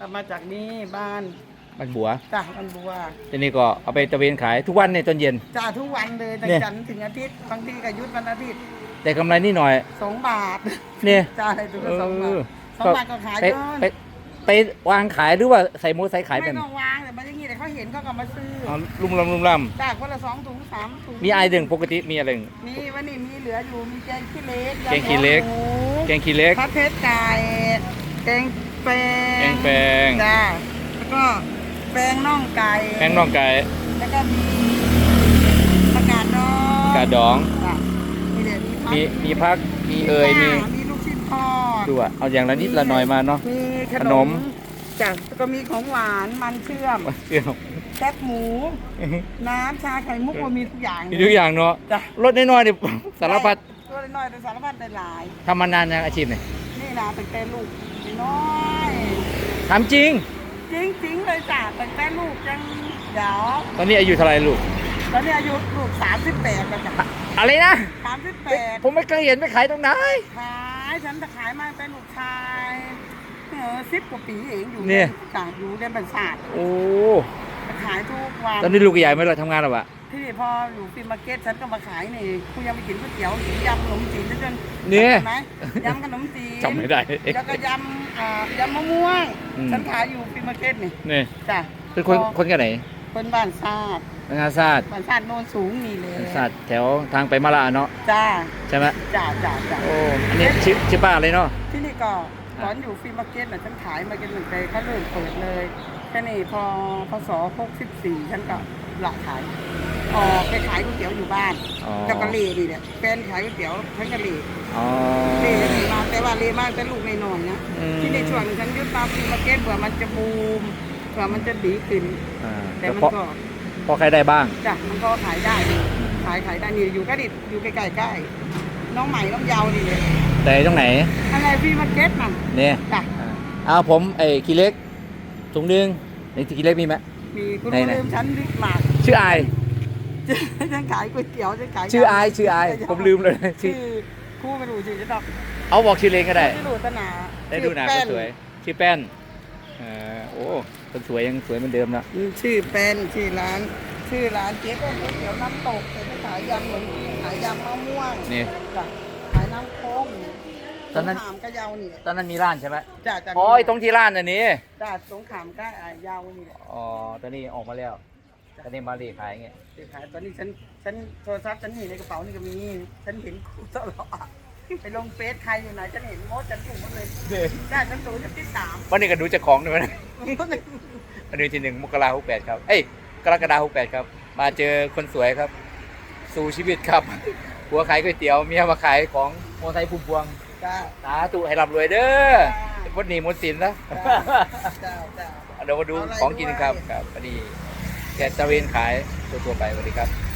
เอามาจากนี่บ้านมันบัวจ้ะมันบัวทีนี้ก็เอาไปตะเวนขายทุกวันในตอนเย็น จ้าทุกวันเลยตั้งเนี่ย จันทร์ถึงอาทิตย์บางทีก็หยุดวันอาทิตย์แต่กำไรนิดหน่อย สองบาทเนี่ย จ้าให้ดูเอก็สองบาทอสองบาทก็ขายไปเกินไปไปวางขายหรือว่าใส่มอเตอร์ไซค์ขายไม่เป็นต้องวางแต่มันอย่างงี้แต่เขาเห็นเขาก็มาซื้อเอาลุ่มลำลุ่มลจ้าคนละสองถุงสามถุงำมีไอหนึ่งปกติมีอะไรหนึ่ง มีวันนี้มีเหลืออยู่มีแกงขี้เล็กแกงขี้เล็ก ยำหัวหมู แกงขี้เล็ก ผัดเผ็ดไก่แกง แปลงแกงแปลงจ้าแล้วก็แปลงน่องไก่แป้งน่องไก่แล้วก็มีผักกาดดองกาดอง จ้ะมีเด็ดมีมีมีพักมีเอยมีค่ะมีลูกชิ้นทอดดูอะเอาอย่างละนิดละหน่อยมาเนาะ มีขขนนม มจ้ะแล้วก็มีของหวานมันเชื่อมเดี๋ยวแคบหมู น้ำชาไข่มุกมันมีทุกอย่างมีทุกอย่างเนาะจ้ะรถน้อยๆเนี่ยสารพัดตัวน้อยๆแต่สารพัดหลายทำมานานยังอาชีพเนี่ยๆนี่นะตั้งแต่ลูก น้อยถามจริงจริงๆเลยจ้ะตั้งแต่ลูกยังเดี๋ยวตอนนี้อายุเท่าไหรลูก ตอนนี้อายุลูกสามสิบแปดแล้วจ้ะอะไรนะ สามสิบแปดผมไม่เคยเห็นไปขายตรงไหน ขายฉันจะขายมาเป็นลูกชายเออสิบกว่าปีเองอยู่เนี่ย จ้ะอยู่ในบรรษัทโอ้ ขายทุกวัน ตอนนี้ลูกใหญ่ไหมล่ะทำงานหรอวะที่นี่พออยู่ฟิล์มมาร์เก็ตฉันก็มาขายนี่คุณยังไปกินก๋วยเตี๋ยวกินยำขนมจีนด้วยกันเนี่ยจำได้ไหมยำขนมจีนจำไม่ได้ แล้วก็ยำ อ่ายำมะม่วงอืม ฉันขายอยู่ฟิล์มมาร์เก็ตนี่นี่จ้ะเป็นคนพอคนกันไหนคนบ้านซาดงานศาสตร์บ้านซาดโนนสูงนี่เลยศาสตร์แถวทางไปมาลาเนาะจ้าใช่ไหมจ้าจ้าจ้าโอ้อันนี้ชื่อชื่อป้าอะไรเนาะ ที่นี่ก็ตอนอยู่ฟิล์มมาร์เก็ตน่ะฉันขายมาเก็ตหนึ่งไปเขาเริ่มเปิดเลยแค่นี้พอพศ64ฉันก็หลักขาย ออกไปขายก๋วยเตี๋ยวอยู่บ้านอ๋อกับกะเลนี่แหละแฟนขายก๋วยเตี๋ยวทั้งกะเลอ๋อ เลมาแต่ว่าเลมากแต่ลูกไม่น้อยนะอืม ที่ในช่วงฉันยึดตามฟิล์มมาร์เก็ตเผื่อมันจะบูมเผื่อมันจะดีขึ้น อ่าแต่แต่มันพอก็พอใครได้บ้าง จ้ะมันก็ขายได้ ขายขายได้นี่อยู่ก็ดิดอยู่ใกล้ๆใกล้น้องใหม่น้องเยาวนี่เลยแต่ตรงไหนอะไรฟิล์มมาร์เก็ตน่ะเนี่ยจ้ะอ่าเอาผมไอ้ขี้เล็กถุงหนึงในขี้เล็กมีไหม มีคุณไหนไหนลืมฉันดิหมากชื่ออาย ฉันขายก๋วยเตี๋ยวฉันขายชื่ออายชื่ออายผมลืมเลยชื่ชื่ออครู่ไม่รู้ชื่อจะตอบเอาบอกชื่อเล่นก็ได้ ชื่อดูตนาได้ดูหนาชื่อคนสวยชื่อแป้นเอ่อโอ้คนสวยยังสวยเหมือนเดิมนะอืมชื่อเป็นชื่อร้าน ชื่อร้านเจ๊เป็นก๋วยเตี๋ยวน้ำตกแต่จะขายยำเหมือนขายยำมะม่วงนี่ จ้ะขายน้ำโค้งตอนนั้น สงขามก็ยาวนี่ตอนนั้นมีร้านใช่ไหมจ้ะจ้ะอ๋อไอ้ตรงที่ร้านอันนี้จ้ะสงขามก็อ่ายาวนี่แหละอ๋อตอนนี้ออกมาแล้ว ตอนนี้มาเรีขายอย่างเงี้ยที่ขายตอนนี้ฉันฉันโทรศัพท์ฉันเห็นในกระเป๋านี่ก็มี ฉันเห็นคู่ตลอดไปลงเฟซใครอยู่ไหนฉันเห็นโมดฉันถูกหมดเลยได้ฉันถูกฉันที่สามวันนี้ก็ดูเจะของด้วยนะวันนี้ที่หนึ่งมกราหกแปดครับ เอ้ยกรกฎาหกแปดครับ มาเจอคนสวยครับ สู่ชีวิตครับ หัวขายก๋วยเตี๋ยวเมียมาขายของโมอไซค์พุ่มพวงจ้าสาธุให้ร่ำรวยเด้อพดหนีหมดสินนะ จ้าจ้าเดี๋ยวมาดูของกินครับครับพอดี แกตะเวนขายตัวๆไปสวัสดีครับ